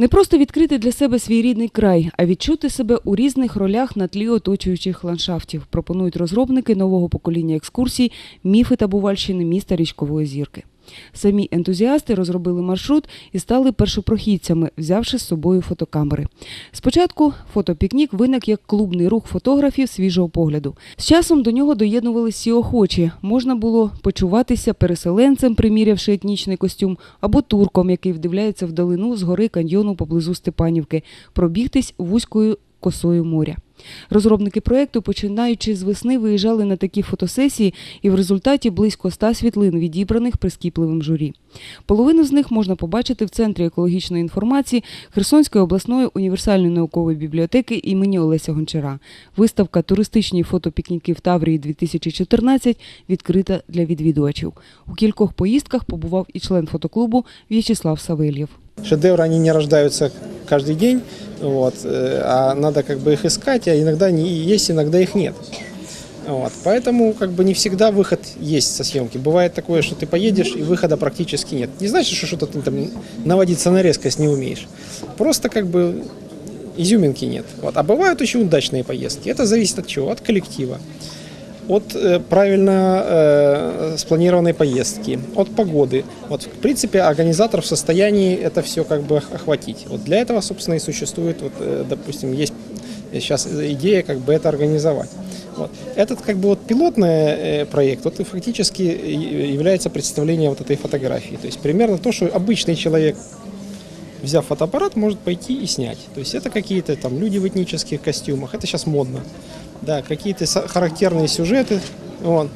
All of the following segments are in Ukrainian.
Не просто відкрити для себе свій рідний край, а відчути себе у різних ролях на тлі оточуючих ландшафтів. Пропонують розробники нового покоління екскурсій, міфи та бувальщини міста річкової зірки. Самі ентузіасти розробили маршрут і стали першопрохідцями, взявши з собою фотокамери. Спочатку фотопікнік виник як клубний рух фотографів свіжого погляду. З часом до нього доєднувалися всі охочі. Можна було почуватися переселенцем, примірявши етнічний костюм, або турком, який вдивляється вдалину з гори каньйону поблизу Степанівки, пробігтись вузькою косою моря. Розробники проєкту, починаючи з весни, виїжджали на такі фотосесії, і в результаті близько ста світлин, відібраних прискіпливим журі. Половину з них можна побачити в Центрі екологічної інформації Херсонської обласної універсальної наукової бібліотеки імені Олеся Гончара. Виставка Туристичні фотопікніки в Таврії 2014 відкрита для відвідувачів. У кількох поїздках побував і член фотоклубу В'ячеслав Савельєв. Шедевры, они не рождаются каждый день, вот, э, а надо как бы их искать, а иногда они есть, иногда их нет. Вот, поэтому как бы не всегда выход есть со съемки. Бывает такое, что ты поедешь и выхода практически нет. Не значит, что что-то ты там наводиться на резкость не умеешь. Просто как бы изюминки нет. Вот. А бывают очень удачные поездки. Это зависит от чего? От коллектива от э, правильно э, спланированной поездки, от погоды. Вот, в принципе, организатор в состоянии это все как бы ох- охватить. Вот для этого, собственно, и существует, вот, э, допустим, есть сейчас идея как бы это организовать. Вот. Этот как бы вот пилотный э, проект, вот и фактически и- является представлением вот этой фотографии. То есть примерно то, что обычный человек взяв фотоаппарат, может пойти и снять. То есть это какие-то там люди в этнических костюмах, это сейчас модно. Да, какие-то характерные сюжеты, вот,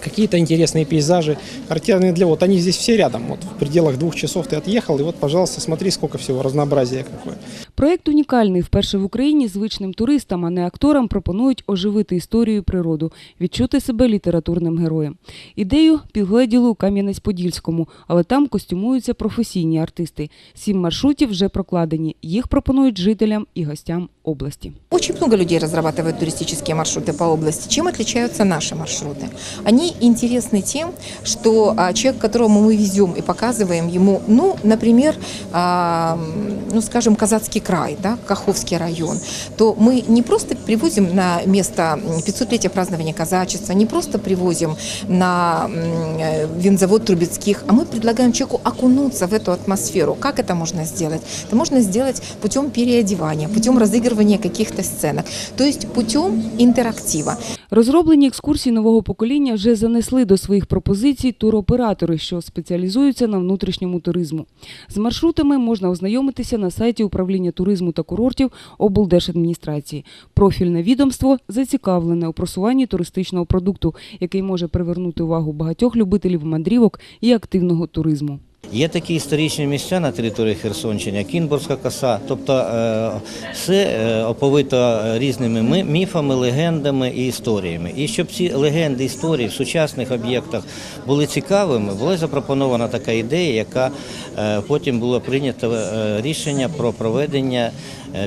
какие-то интересные пейзажи, характерные для вот они здесь все рядом, вот в пределах двух часов ты отъехал, и вот, пожалуйста, смотри, сколько всего разнообразия какое. Проєкт унікальний. Вперше в Україні звичним туристам, а не акторам, пропонують оживити історію і природу, відчути себе літературним героєм. Ідею підгледіли у Кам'янець-Подільському, але там костюмуються професійні артисти. Сім маршрутів вже прокладені. Їх пропонують жителям і гостям області. Очень много людей разрабатывают туристические маршруты по области. Чем отличаются наши маршруты? Они интересны тем, что а, человек, которому мы везем и показываем ему, ну, например, а, м, ну, скажем, Казацкий край, да, Каховский район, то мы не просто привозим на место м, 500-летия празднования казачества, не просто привозим на м, э, винзавод Трубецких, а мы предлагаем человеку окунуться в эту атмосферу. Как это можно сделать? Это можно сделать путем переодевания, путем разыгрывания каких-то сценок, то есть путем интерактива. Розроблені екскурсії нового покоління вже занесли до своїх пропозицій туроператори, що спеціалізуються на внутрішньому туризму. З маршрутами можна ознайомитися на сайті управління туризму та курортів облдержадміністрації. Профільне відомство зацікавлене у просуванні туристичного продукту, який може привернути увагу багатьох любителів мандрівок і активного туризму. Є такі історичні місця на території Херсонщини, як Кінбурзька коса, тобто е, все е, оповито різними міфами, легендами і історіями. І щоб ці легенди, історії в сучасних об'єктах були цікавими, була запропонована така ідея, яка е, потім було прийнято е, рішення про проведення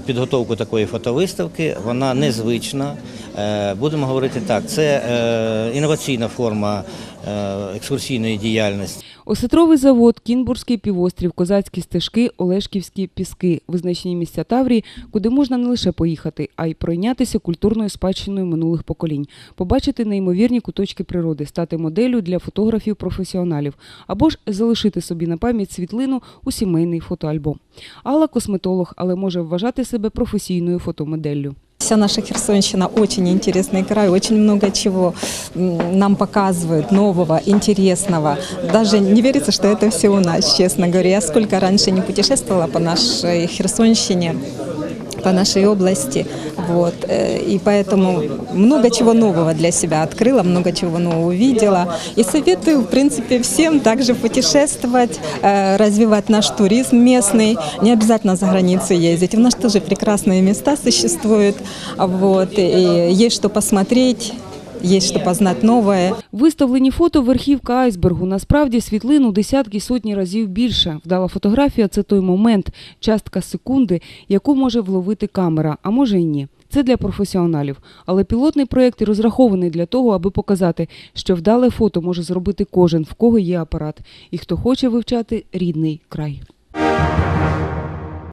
підготовку такої фотовиставки. Вона незвична. Е, Будемо говорити так, це е, інноваційна форма е, екскурсійної діяльності. Осетровий завод, Кінбурзький півострів, Козацькі стежки, Олешківські піски визначені місця Таврії, куди можна не лише поїхати, а й пройнятися культурною спадщиною минулих поколінь, побачити неймовірні куточки природи, стати моделлю для фотографів-професіоналів або ж залишити собі на пам'ять світлину у сімейний фотоальбом. Алла косметолог, але може вважати себе професійною фотомоделлю. Вся наша Херсонщина очень интересный край, очень много чего м, нам показывают нового, интересного. Даже не верится, что это все у нас, честно говоря. Я сколько раньше не путешествовала по нашей Херсонщине, по нашей области, вот, э, и поэтому много чего нового для себя открыла, много чего нового увидела. И советую, в принципе, всем также путешествовать, э, развивать наш туризм местный, не обязательно за границу ездить. У нас тоже прекрасные места существуют, вот, и есть что посмотреть, есть что познать новое. Виставлені фото верхівка айсбергу. Насправді світлин у десятки сотні разів більше. Вдала фотографія це той момент, частка секунди, яку може вловити камера, а може й ні. Це для професіоналів. Але пілотний проєкт розрахований для того, аби показати, що вдале фото може зробити кожен, в кого є апарат, і хто хоче вивчати рідний край.